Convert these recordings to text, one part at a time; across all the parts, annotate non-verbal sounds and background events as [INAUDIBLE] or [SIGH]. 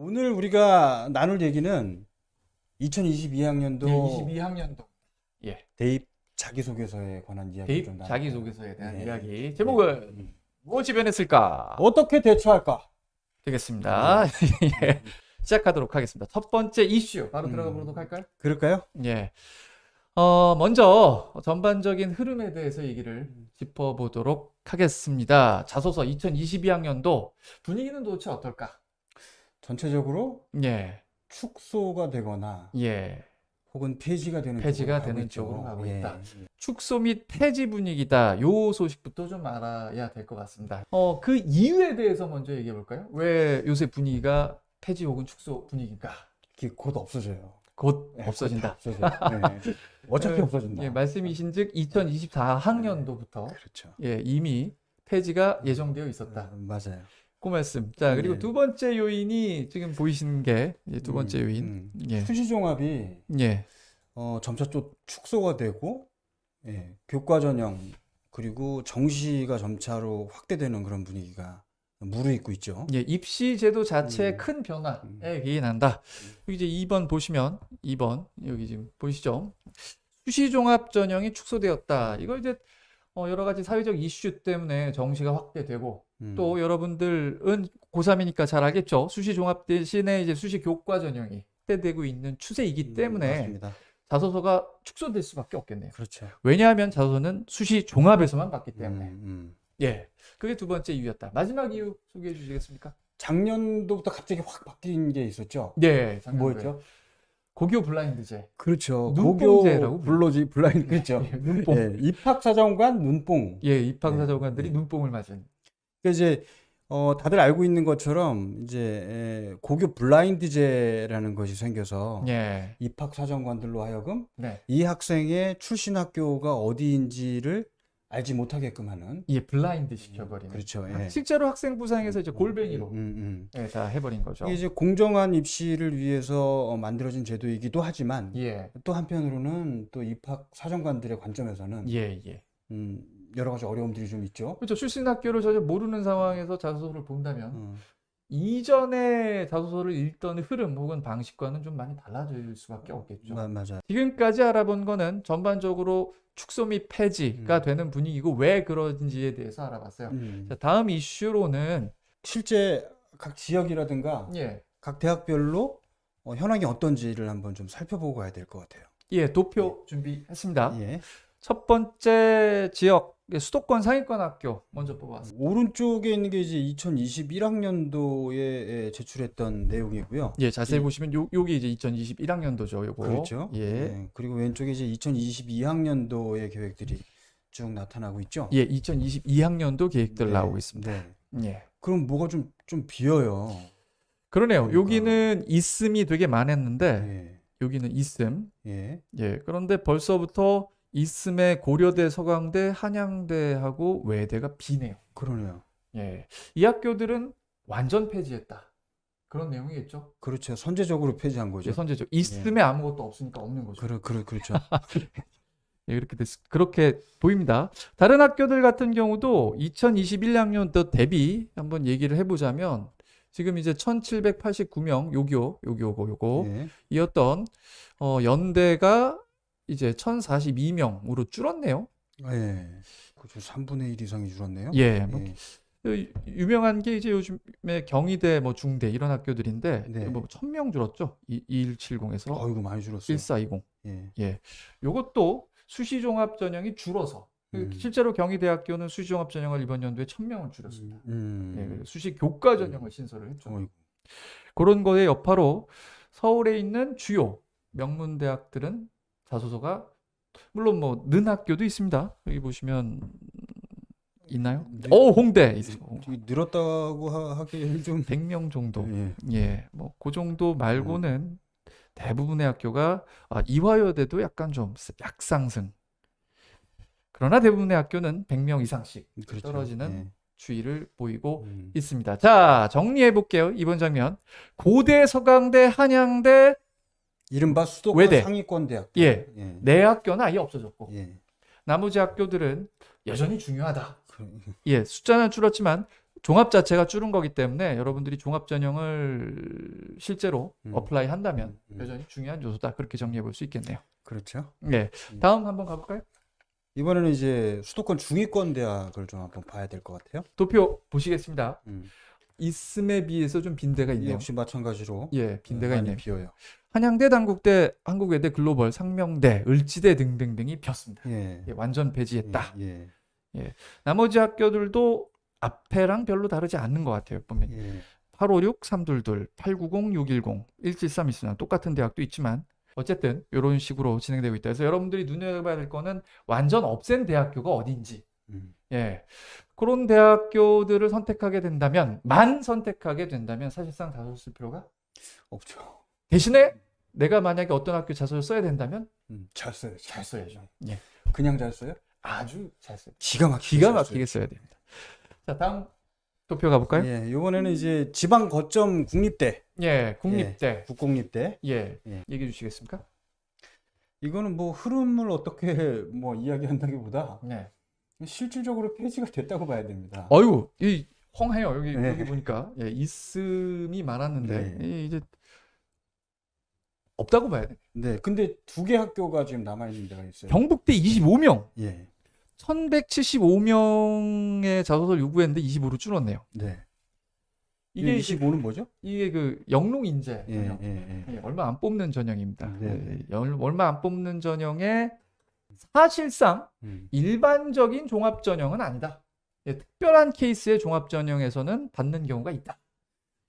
오늘 우리가 나눌 얘기는 2022학년도 예, 22학년도 대입 자기소개서에 관한 이야기 대입 좀? 자기소개서에 대한 네. 이야기. 제목은 음. 무엇이 변했을까? 어떻게 대처할까? 되겠습니다. [LAUGHS] 예. 시작하도록 하겠습니다. 첫 번째 이슈 바로 음. 들어가 보도록 할까요? 그럴까요? 예. 어, 먼저 전반적인 흐름에 대해서 얘기를 짚어보도록 하겠습니다. 자소서 2022학년도 분위기는 도대체 어떨까? 전체적으로 예, 축소가 되거나 예. 혹은 폐지가 되는 폐지가 쪽으로 되는 있죠. 쪽으로 가고 예. 있다. 축소 및 폐지 분위기다. 요 소식부터 좀 알아야 될 것 같습니다. 어, 그 이유에 대해서 먼저 얘기해 볼까요? 왜 요새 분위기가 폐지 혹은 축소 분위기인가? 이게 곧 없어져요. 곧 예, 없어진다. 곧 없어져요. 네. [LAUGHS] 어차피 예, 없어진다. 예, 말씀이신즉 2024학년도부터 그렇죠. 예, 이미 폐지가 예정되어 있었다. 음, 맞아요. 그 말씀. 자, 그리고 네. 두 번째 요인이 지금 보이시는 게 두 번째 음, 요인. 음. 예. 수시종합이 예. 어, 점차 또 축소가 되고 예, 교과 전형 그리고 정시가 점차로 확대되는 그런 분위기가 무르익고 있죠. 예, 입시 제도 자체의 음. 큰 변화에 음. 기인한다. 여기 이제 2번 보시면 2번 여기 지금 보이시죠? 수시 종합 전형이 축소되었다. 이거 이제 어, 여러 가지 사회적 이슈 때문에 정시가 확대되고 음. 또 여러분들은 고3이니까 잘 알겠죠? 수시 종합 대신에 이제 수시 교과 전형이 확대되고 있는 추세이기 음, 때문에 맞습니다. 자소서가 축소될 수밖에 없겠네요. 그렇죠. 왜냐하면 자소서는 수시 종합에서만 받기 때문에. 음, 음. 예. 그게 두 번째 이유였다. 마지막 이유 소개해 주시겠습니까? 작년도부터 갑자기 확 바뀐 게 있었죠. 예. 작년도에. 뭐였죠? 고교 블라인드제. 그렇죠. 눈뽕제라고 고교 블로지 블라인드 그렇죠. 예, 눈뽕. 예, 입학 사정관 눈뽕. 예, 입학 사정관들이 예. 눈뽕을 맞은. 그러니까 이제 어, 다들 알고 있는 것처럼 이제 에, 고교 블라인드제라는 것이 생겨서 예. 입학 사정관들로 하여금 네. 이 학생의 출신 학교가 어디인지를 알지 못하게끔 하는 예, 블라인드 시켜버리는. 그렇죠. 예. 실제로 학생부상에서 이제 골뱅이로 음, 음. 예, 다 해버린 거죠. 이게 이제 공정한 입시를 위해서 어, 만들어진 제도이기도 하지만 예, 또 한편으로는 또 입학 사정관들의 관점에서는 예, 예. 음, 여러 가지 어려움들이 좀 있죠. 그렇죠. 출신 학교를 전혀 모르는 상황에서 자소서를 본다면 어, 이전에 자소서를 읽던 흐름 혹은 방식과는 좀 많이 달라질 수밖에 없겠죠. 마, 맞아. 지금까지 알아본 거는 전반적으로 축소 및 폐지가 음. 되는 분위기고 왜 그런지에 대해서 알아봤어요. 음. 자, 다음 이슈로는 실제 각 지역이라든가 예, 각 대학별로 어, 현황이 어떤지를 한번 좀 살펴보고 가야 될 것 같아요. 예, 도표 준비했습니다. 예. 첫 번째 지역 예, 수도권 상위권 학교 먼저 뽑아왔습니다. 오른쪽에 있는 게 이제 2021학년도에 제출했던 내용이고요. 예, 자세히 이- 보시면 요 요게 이제 2021학년도죠, 요거. 그렇죠. 예. 예, 그리고 왼쪽에 이제 2022학년도의 계획들이 쭉 나타나고 있죠. 예, 2022학년도 계획들 네, 나오고 있습니다. 네. 예. 그럼 뭐가 좀 좀 비어요. 그러네요. 그러니까. 여기는 있음이 되게 많았는데 예. 여기는 있음. 예. 예. 그런데 벌써부터 있음의 고려대, 서강대, 한양대하고 외대가 비네요. 그러네요. 예. 이 학교들은 완전 폐지했다. 그런 내용이겠죠. 그렇죠. 선제적으로 폐지한 거죠. 예, 선제적. 있음에 아무것도 없으니까 없는 거죠. 그러, 그러, 그렇죠. [LAUGHS] 예, 이렇게 됐, 그렇게 보입니다. 다른 학교들 같은 경우도 2021학년도 대비 한번 얘기를 해보자면 지금 이제 1789명 요교, 요교, 요거, 요거 예. 이었던 어, 연대가 이제 1042명으로 줄었네요. 예. 그렇죠. 3분의 1 이상이 줄었네요. 예, 뭐 예. 그 유명한 게 이제 요즘에 경희대, 뭐 중대 이런 학교들인데 네. 뭐 1000명 줄었죠. 2170에서 어이구 많이 줄었어요. 1420. 예. 요것도 수시 종합 전형이 줄어서 그 음. 실제로 경희대학교는 수시 종합 전형을 이번 연도에 1000명을 줄였습니다. 음. 예, 그리고 수시 교과 전형을 신설을 했죠. 어이구. 그런 거의 여파로 서울에 있는 주요 명문 대학들은 자소서가 물론 뭐 는 학교도 있습니다. 여기 보시면 있나요? 네. 오 홍대 늘었다고 하, 하기 좀 100명 정도. 예. 예, 뭐 그 정도 말고는 대부분의 학교가 아, 이화여대도 약간 좀 약상승. 그러나 대부분의 학교는 100명 이상씩 그렇죠. 떨어지는 추이를 보이고 예. 음. 있습니다. 자, 정리해 볼게요. 이번 장면. 고대, 서강대, 한양대 이른바 수도권 외대. 상위권 대학. 예. 예. 네 학교는 아예 없어졌고 예. 나머지 학교들은 여전히 중요하다. 그, 예, 숫자는 줄었지만 종합 자체가 줄은 거기 때문에 여러분들이 종합 전형을 실제로 음. 어플라이 한다면 음, 음. 여전히 중요한 요소다. 그렇게 정리해 볼 수 있겠네요. 그렇죠. 네. 음. 다음 한번 가볼까요? 이번에는 이제 수도권 중위권 대학을 좀 한번 봐야 될 것 같아요. 도표 보시겠습니다. 음. 있음에 비해서 좀 빈대가 있네요. 역시 마찬가지로 예, 빈대가 많이 있네요. 비어요. 한양대, 단국대, 한국외대, 글로벌, 상명대, 을지대 등등등이 폈습니다. 예. 예, 완전 배지했다. 예. 나머지 학교들도 앞에랑 별로 다르지 않는 것 같아요. 보면 예. 856, 322, 890, 610, 173 있으나 똑같은 대학도 있지만 어쨌든 이런 식으로 진행되고 있다. 그래서 여러분들이 눈여겨봐야 될 거는 완전 없앤 대학교가 어딘지. 음. 예. 그런 대학교들을 선택하게 된다면, 만 선택하게 된다면 사실상 쓸 필요가 없죠. 대신에 내가 만약에 어떤 학교 자소서를 써야 된다면 음. 잘 써요. 잘 써야죠. 예. 그냥 잘 써요? 아주 잘 써요. 기가 막히게 기가 잘 막히게 써야 됩니다. 자, 다음 도표 가볼까요? 예, 이번에는 이제 지방 거점 국립대, 예, 국립대. 국공립대. 예, 예. 얘기해 주시겠습니까? 이거는 뭐 흐름을 어떻게 [LAUGHS] 뭐 이야기한다기보다 네. 실질적으로 폐지가 됐다고 봐야 됩니다. 어유, 이 헝해요. 여기 네. 여기 보니까 예, 있음이 많았는데 네. 이- 이제 없다고 봐야 돼. 네, 근데 두 개 학교가 지금 남아 있는 데가 있어요. 경북대 25명, 예, 1175명의 자소서를 요구했는데 25로 줄었네요. 네. 이게 이게 25는 뭐죠? 이게 그 영농 인재 예, 전형. 예, 예. 예, 얼마 안 뽑는 전형입니다. 네, 예, 네. 열- 얼마 안 뽑는 전형에 사실상 음, 일반적인 종합 전형은 아니다. 예, 특별한 케이스의 종합 전형에서는 받는 경우가 있다.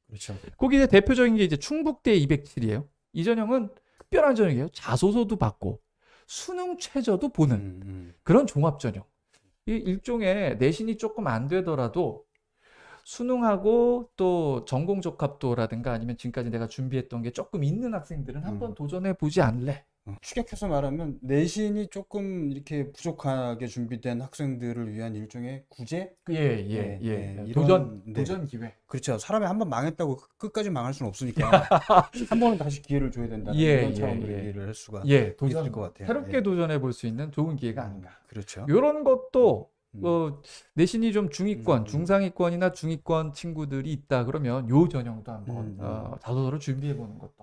그렇죠. 거기 이제 대표적인 게 이제 충북대 207이에요. 이 전형은 특별한 전형이에요. 자소서도 받고 수능 최저도 보는 음, 음. 그런 종합 전형. 이 일종의 내신이 조금 안 되더라도 수능하고 또 전공 적합도라든가 아니면 지금까지 내가 준비했던 게 조금 있는 학생들은 한번 음. 도전해 보지 않을래? 어, 추격해서 말하면 내신이 조금 이렇게 부족하게 준비된 학생들을 위한 일종의 구제? 예, 예, 예, 예. 예, 이런- 도전, 네. 도전 기회. 그렇죠. 사람이 한 번 망했다고 끝- 끝까지 망할 수는 없으니까 [LAUGHS] 한 번은 다시 기회를 줘야 된다는 예, 이런 예, 차원으로 예. 얘기를 할 수가 예, 도전. 있을 것 같아요. 새롭게 예. 도전해 볼 수 있는 좋은 기회가 아닌가. 그렇죠. 이런 것도 음. 어, 내신이 좀 중위권, 음. 중상위권이나 중위권 친구들이 있다 그러면 요 전형도 한번 음, 음. 어, 자소서를 준비해 보는 것도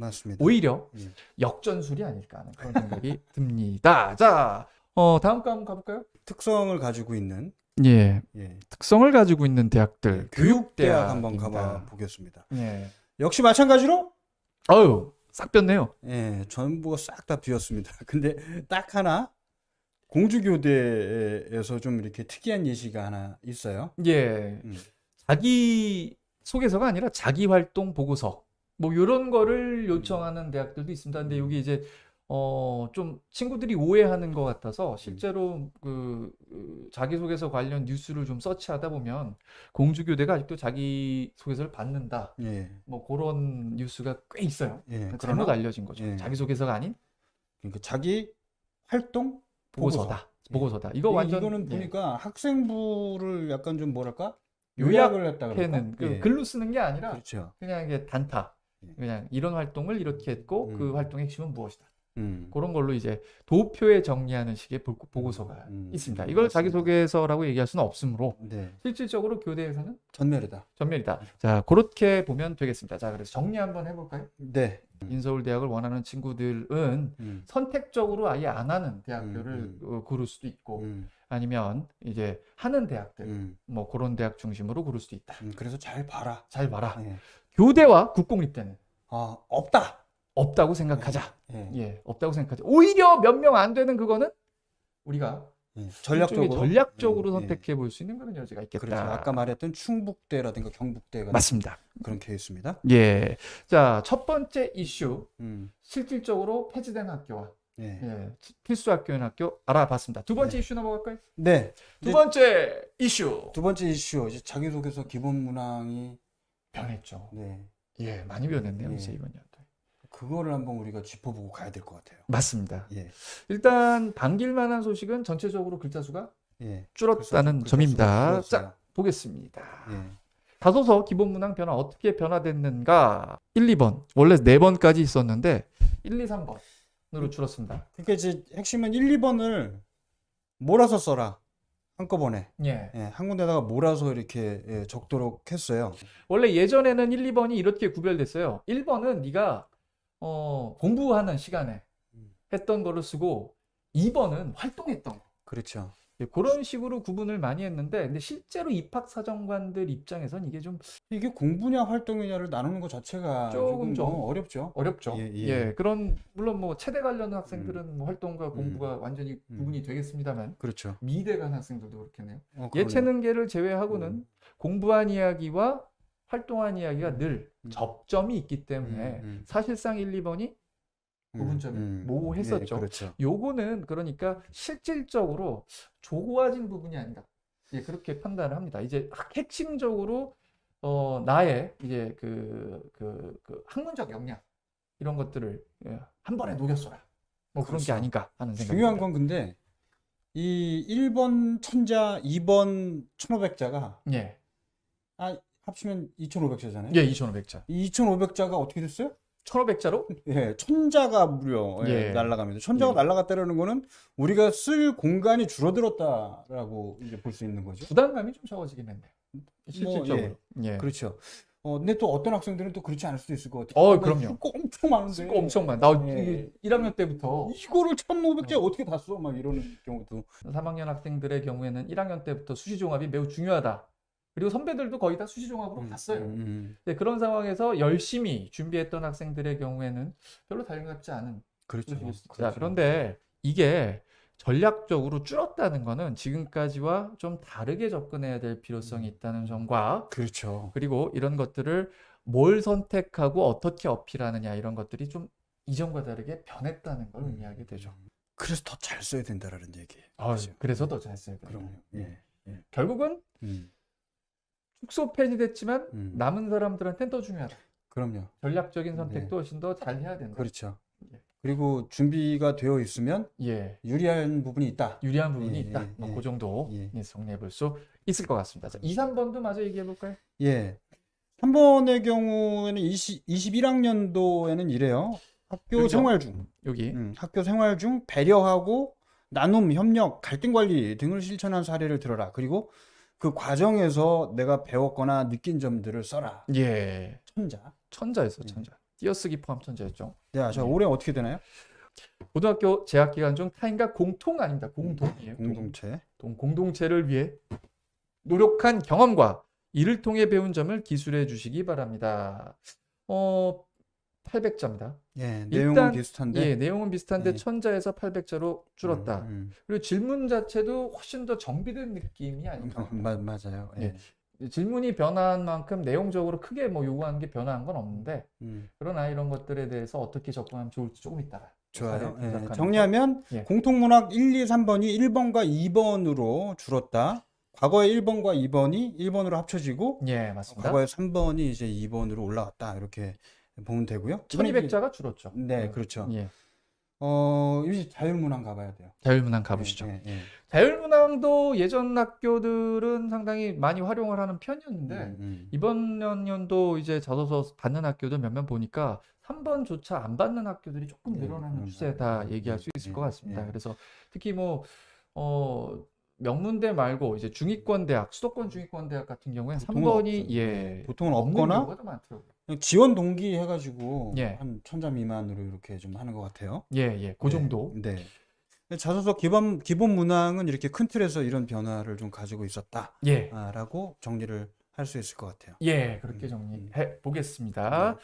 맞습니다. 오히려 예. 역전술이 아닐까 하는 그런 생각이 [LAUGHS] 듭니다. 자, 어, 다음 거 한번 가볼까요? 특성을 가지고 있는 예, 예, 특성을 가지고 있는 대학들, 교육대학 한번. 가봐 보겠습니다. 예, 역시 마찬가지로 어유, 싹 뺐네요. 예, 전부가 싹 다 비었습니다. [LAUGHS] 근데 딱 하나 공주교대에서 좀 이렇게 특이한 예시가 하나 있어요. 예, 음. 자기 소개서가 아니라 자기 활동 보고서 뭐 이런 거를 요청하는 대학들도 있습니다. 근데 여기 이제 어 좀 친구들이 오해하는 것 같아서 실제로 그, 그 자기소개서 관련 뉴스를 좀 서치하다 보면 공주교대가 아직도 자기소개서를 받는다. 예, 뭐 그런 뉴스가 꽤 있어요. 예. 잘못 그러나 알려진 거죠. 예. 자기소개서가 아닌 그러니까 자기 활동 보고서. 보고서다. 예. 보고서다. 이거 이- 완전 이거는 예, 보니까 학생부를 약간 좀 뭐랄까 요약 요약을 했다? 해는 그 예. 글로 쓰는 게 아니라 그렇죠. 그냥 이게 단타. 예. 그냥 이런 활동을 이렇게 했고 그 음. 활동의 핵심은 무엇이다. 음. 그런 걸로 이제 도표에 정리하는 식의 보- 보고서가 음, 있습니다. 음, 이걸 맞습니다. 자기소개서라고 얘기할 수는 없으므로 네, 실질적으로 교대에서는 전멸이다. 전면이다. 자, 그렇게 보면 되겠습니다. 자, 그래서 정리 한번 해볼까요? 네. 인서울 대학을 원하는 친구들은 음. 선택적으로 아예 안 하는 대학교를 음, 어, 고를 수도 있고 음, 아니면 이제 하는 대학들 음, 뭐 그런 대학 중심으로 고를 수도 있다. 음. 그래서 잘 봐라. 잘 봐라. 예. 교대와 국공립대는 아 없다. 없다고 생각하자. 예. 예, 없다고 생각하자. 오히려 몇 명 안 되는 그거는 우리가 예. 전략적으로 일종의 전략적으로 예, 예. 선택해 볼 수 있는 그런 여지가 있겠다. 그렇죠. 아까 말했던 충북대라든가 경북대가 맞습니다. 그런 케이스입니다. 예. 자, 첫 번째 이슈. 음. 실질적으로 폐지된 학교와 예. 예, 필수 학교인 학교 알아봤습니다. 두 번째 이슈 넘어갈까요? 네. 두 번째 이슈. 두 번째 이슈 이제 자기소개서 기본 문항이 변했죠. 네. 예, 많이 변했네요. 예. 이제 이번 연도. 그거를 한번 우리가 짚어보고 가야 될 것 같아요. 맞습니다. 예. 일단 반길 만한 소식은 전체적으로 글자 수가 예. 줄었다는 글자 점입니다. 수가 줄었어요. 자, 보겠습니다. 예. 자소서 기본 문항 변화 어떻게 변화됐는가? 1, 2번. 원래 4번까지 있었는데 1, 2, 3번으로 줄었습니다. 그러니까 이제 핵심은 1, 2번을 몰아서 써라. 한꺼번에 예. 예, 한 군데다가 몰아서 이렇게 예, 적도록 했어요. 원래 예전에는 1, 2번이 이렇게 구별됐어요. 1번은 네가 어, 공부하는 시간에 음. 했던 거를 쓰고 2번은 활동했던 거. 그렇죠. 예, 그런 식으로 구분을 많이 했는데 근데 실제로 입학 사정관들 입장에선 이게 좀 이게 공부냐 활동이냐를 나누는 것 자체가 조금 좀뭐 어렵죠. 어렵죠. 예, 예, 예. 그런 물론 뭐 체대 관련 학생들은 뭐 활동과 음. 공부가 완전히 음. 구분이 되겠습니다만 그렇죠. 미대 간 학생들도 그렇겠네요. 어. 예체능계를 제외하고는 음. 공부한 이야기와 활동한 이야기가 늘 음. 접점이 있기 때문에 음, 음. 사실상 1, 2번이 구분점이 모호했었죠. 예, 그렇죠. 요거는 그러니까 실질적으로 조고화진 부분이 아니다. 예, 그렇게 판단을 합니다. 이제 학- 핵심적으로 어, 나의 이제 그, 그, 그 학문적 역량 이런 것들을 예, 한 번에 녹였어라. 뭐 그런 게 그렇죠. 아닌가 하는 생각이 중요한. 건 근데 이 1번 천자, 2번 1500자가 예, 아 합치면 2500자잖아요. 예, 2,500자. 이 2500자가 어떻게 됐어요? 1,500자로? 예, 천자가 무려 예, 예. 날아갑니다. 천자가 예. 날아갔다라는 거는 우리가 쓸 공간이 줄어들었다라고 이제 볼 수 있는 거죠. 부담감이 좀 적어지긴 했네요. 실질적으로. 예. 그렇죠. 어, 근데 또 어떤 학생들은 또 그렇지 않을 수도 있을 것 같아요. 어, 아, 그럼요. 쓸거 엄청 많은데. 쓸거 엄청 많다. 나 예. 1학년 때부터 이거를 1500자 어떻게 다 써? 막 이러는 경우도. 3학년 학생들의 경우에는 1학년 때부터 수시 종합이 매우 중요하다. 그리고 선배들도 거의 다 수시 종합으로 갔어요. 음, 음. 네, 그런 상황에서 열심히 준비했던 학생들의 경우에는 별로 달갑지 않은 그렇죠. 그렇죠. 그런데 이게 전략적으로 줄었다는 거는 지금까지와 좀 다르게 접근해야 될 필요성이 있다는 점과 그렇죠. 그리고 이런 것들을 뭘 선택하고 어떻게 어필하느냐 이런 것들이 좀 이전과 다르게 변했다는 걸 의미하게 되죠. 그래서 더 잘 써야 된다라는 얘기. 아, 그래서 더 잘 써야 돼요. 그럼요. 예. 결국은 음. 축소 폐지됐지만 음. 남은 사람들한테는 더 중요하다. 그럼요. 전략적인 선택도 네. 훨씬 더 잘 해야 된다. 그렇죠. 예. 그리고 준비가 되어 있으면 예. 유리한 부분이 있다. 유리한 부분이 예, 있다. 예, 뭐 예. 그 정도 예. 예, 정리해 볼 수 있을 것 같습니다. 자, 2, 3번도 마저 얘기해 볼까요? 예. 3번의 경우에는 20, 21학년도에는 이래요. 학교 그렇죠. 생활 중, 여기 음, 학교 생활 중 배려하고 나눔, 협력, 갈등 관리 등을 실천한 사례를 들어라. 그리고 그 과정에서 내가 배웠거나 느낀 점들을 써라. 예. 천자. 천자였어, 예. 천자. 띄어쓰기 포함 천자였죠. 네, 자, 예. 올해 어떻게 되나요? 고등학교 재학 기간 중 타인과 공통 아닙니다. 공동이에요. 공동체. 동, 공동체를 위해 노력한 경험과 이를 통해 배운 점을 기술해 주시기 바랍니다. 어, 800자입니다. 예, 내용은 일단, 비슷한데. 예, 내용은 비슷한데 예. 천자에서 800자로 줄었다. 음, 음. 그리고 질문 자체도 훨씬 더 정비된 느낌이 아닌가. 음, 마, 맞아요. 예. 예. 질문이 변화한 만큼 내용적으로 크게 뭐 요구하는 게 변화한 건 없는데 음, 그러나 이런 것들에 대해서 어떻게 접근하면 좋을지 조금 이따가 좋아요. 예, 정리하면 예. 공통문학 1, 2, 3번이 1번과 2번으로 줄었다. 과거의 1번과 2번이 1번으로 합쳐지고 거. 예, 맞습니다. 과거의 3번이 이제 2번으로 올라갔다. 이렇게 보면 되고요. 이번에 이제- 1200자가 줄었죠. 네, 그렇죠. 예. 어, 이제 자율문항 가봐야 돼요. 자율문항 가보시죠. 예, 예, 자율문항도 예전 학교들은 상당히 많이 활용을 하는 편이었는데 음, 음. 네. 이번 연도 이제 자소서 받는 학교들 몇몇 보니까 3번조차 안 받는 학교들이 조금 예, 늘어나는 음, 추세다 음, 얘기할 음, 수 있을 예, 것 같습니다. 예. 그래서 특히 뭐 어, 명문대 말고 이제 중위권 대학, 수도권 중위권 대학 같은 경우에 보통은 3번이 없죠. 예 보통은 없거나 지원 동기 해가지고 예. 한 천자 미만으로 이렇게 좀 하는 것 같아요. 예, 예, 그 네, 정도. 네. 자소서 기본 기본 문항은 이렇게 큰 틀에서 이런 변화를 좀 가지고 있었다라고 예, 정리를 할 수 있을 것 같아요. 예, 그렇게 음, 정리해 보겠습니다.